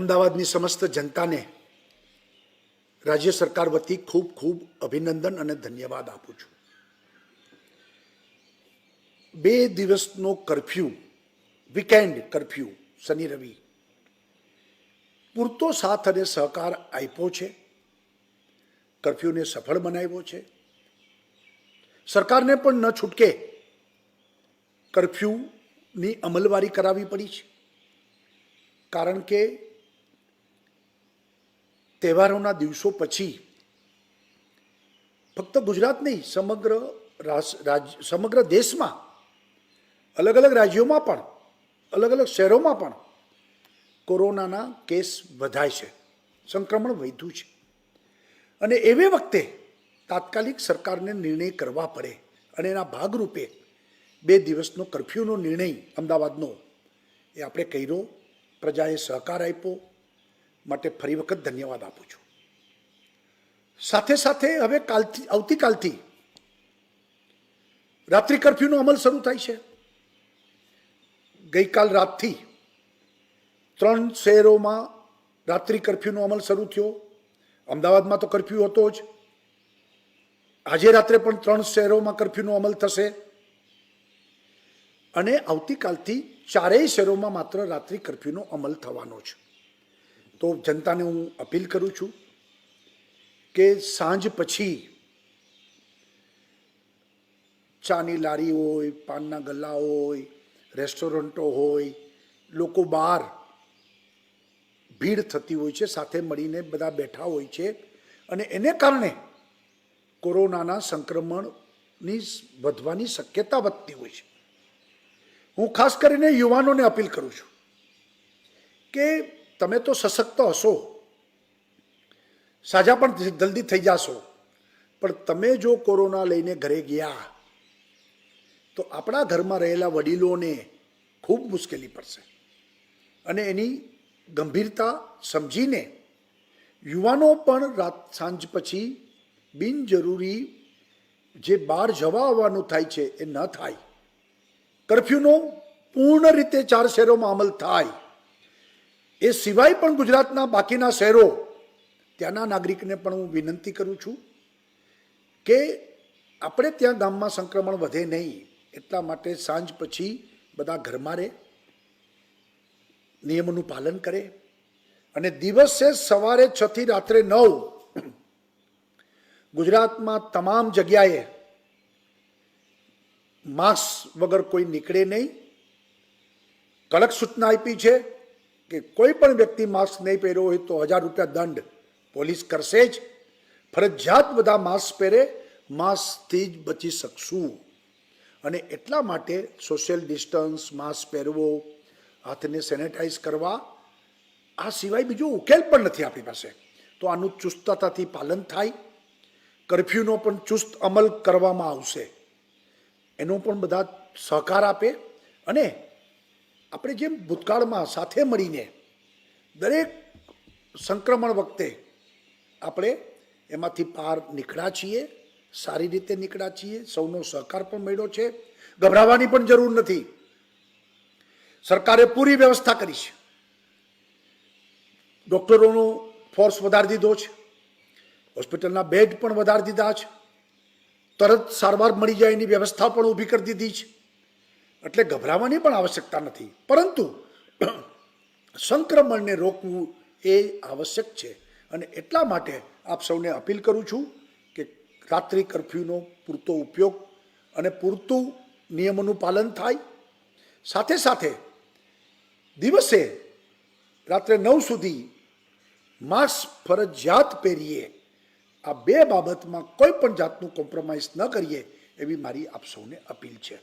અમદાવાદની સમસ્ત જનતાને રાજ્ય સરકાર વતી ખૂબ ખૂબ અભિનંદન અને ધન્યવાદ આપું છું. બે દિવસનો કરફ્યુ વીકેન્ડ કરફ્યુ શનિ રવિ. પૂરતો સાથ અને સહકાર આપ્યો છે. કરફ્યુને સફળ બનાવ્યો છે. સરકારને પણ ન છૂટકે કરફ્યુની અમલવારી કરાવવી પડી છે. કારણ કે તહેવારોના દિવસો પછી ફક્ત ગુજરાત નહીં, સમગ્ર રાજ- સમગ્ર દેશમાં અલગ અલગ રાજ્યોમાં પણ, અલગ અલગ શહેરોમાં પણ કોરોનાના કેસ વધાય છે, સંક્રમણ વધ્યું છે. અને એવે વખતે તાત્કાલિક સરકારને નિર્ણય કરવા પડે અને એના ભાગરૂપે બે દિવસનો કરફ્યુનો નિર્ણય અમદાવાદનો એ આપણે કર્યો, પ્રજાએ સહકાર આપ્યો માટે ફરી વખત ધન્યવાદ આપું છું. સાથે સાથે હવે કાલથી, આવતીકાલથી રાત્રિ કરફ્યુનો અમલ શરૂ થાય છે. ગઈકાલ રાતથી ત્રણ શહેરોમાં રાત્રિ કરફ્યુનો અમલ શરૂ થયો. અમદાવાદમાં તો કરફ્યુ હતો જ. આજે રાત્રે પણ ત્રણ શહેરોમાં કરફ્યુનો અમલ થશે. અને આવતીકાલથી ચારેય શહેરોમાં માત્ર રાત્રિ કરફ્યુનો અમલ થવાનો છે. તો જનતાને હું અપીલ કરું છું કે સાંજ પછી ચાની લારી હોય, પાનના ગલ્લા હોય, રેસ્ટોરન્ટો હોય, લોકો બહાર ભીડ થતી હોય છે, સાથે મળીને બધા બેઠા હોય છે અને એને કારણે કોરોનાના સંક્રમણની વધવાની શક્યતા વધતી હોય છે. હું ખાસ કરીને યુવાનોને અપીલ કરું છું કે તમે તો સશક્ત હશો. સાજા પણ જલ્દી થઈ જાશો. પણ તમે જો કોરોના લઈને ઘરે ગયા, તો આપણા ઘરમાં રહેલા વડીલોને ખૂબ મુશ્કેલી પડશે. અને એની ગંભીરતા સમજીને યુવાનો પણ રાત સાંજ પછી બિનજરૂરી જે બહાર જવા આવવાનું થાય છે એ ન થાય. કરફ્યુનો પૂર્ણ રીતે ચાર શહેરોમાં અમલ થાય. એ સિવાય પણ ગુજરાતના બાકીના શહેરો, ત્યાંના નાગરિકને પણ હું વિનંતી કરું છું કે આપણે ત્યાં ગામમાં સંક્રમણ વધે નહીં, એટલા માટે સાંજ પછી બધા ઘરમાં રહે, નિયમોનું પાલન કરે અને દિવસે સવારે છથી રાત્રે નવ ગુજરાતમાં તમામ જગ્યાએ માસ્ક વગર કોઈ નીકળે નહીં. કડક સૂચના આપી છે કે કોઈ પણ વ્યક્તિ માસ્ક નહીં પહેર્યો હોય તો હજાર રૂપિયા દંડ પોલીસ કરશે જ. ફરજિયાત બધા માસ્ક પહેરે, માસ્કથી જ બચી શકશું. અને એટલા માટે સોશિયલ ડિસ્ટન્સ, માસ્ક પહેરવો, હાથને સેનેટાઈઝ કરવા, આ સિવાય બીજો ઉકેલ પણ નથી આપણી પાસે. તો આનું ચુસ્તતાથી પાલન થાય. કરફ્યુનો પણ ચુસ્ત અમલ કરવામાં આવશે. એનો પણ બધા સહકાર આપે. અને આપણે જેમ ભૂતકાળમાં સાથે મળીને દરેક સંક્રમણ વખતે આપણે એમાંથી પાર નીકળ્યા છીએ, સારી રીતે નીકળ્યા છીએ, સૌનો સહકાર પણ મળ્યો છે. ગભરાવાની પણ જરૂર નથી. સરકારે પૂરી વ્યવસ્થા કરી છે. ડૉક્ટરોનો ફોર્સ વધારી દીધો છે. હોસ્પિટલના બેડ પણ વધારી દીધા છે. તરત સારવાર મળી જાય એની વ્યવસ્થા પણ ઊભી કરી દીધી છે. એટલે ગભરાવાની પણ આવશ્યકતા નથી. પરંતુ સંક્રમણને રોકવું એ આવશ્યક છે. અને એટલા માટે આપ સૌને અપીલ કરું છું કે રાત્રિ કરફ્યુનો પૂરતો ઉપયોગ અને પૂરતું નિયમોનું પાલન થાય. સાથે સાથે દિવસે રાત્રે નવ સુધી માસ્ક ફરજિયાત પહેરીએ. આ બે બાબતમાં કોઈ પણ જાતનું કોમ્પ્રોમાઇઝ ન કરીએ એવી મારી આપ સૌને અપીલ છે.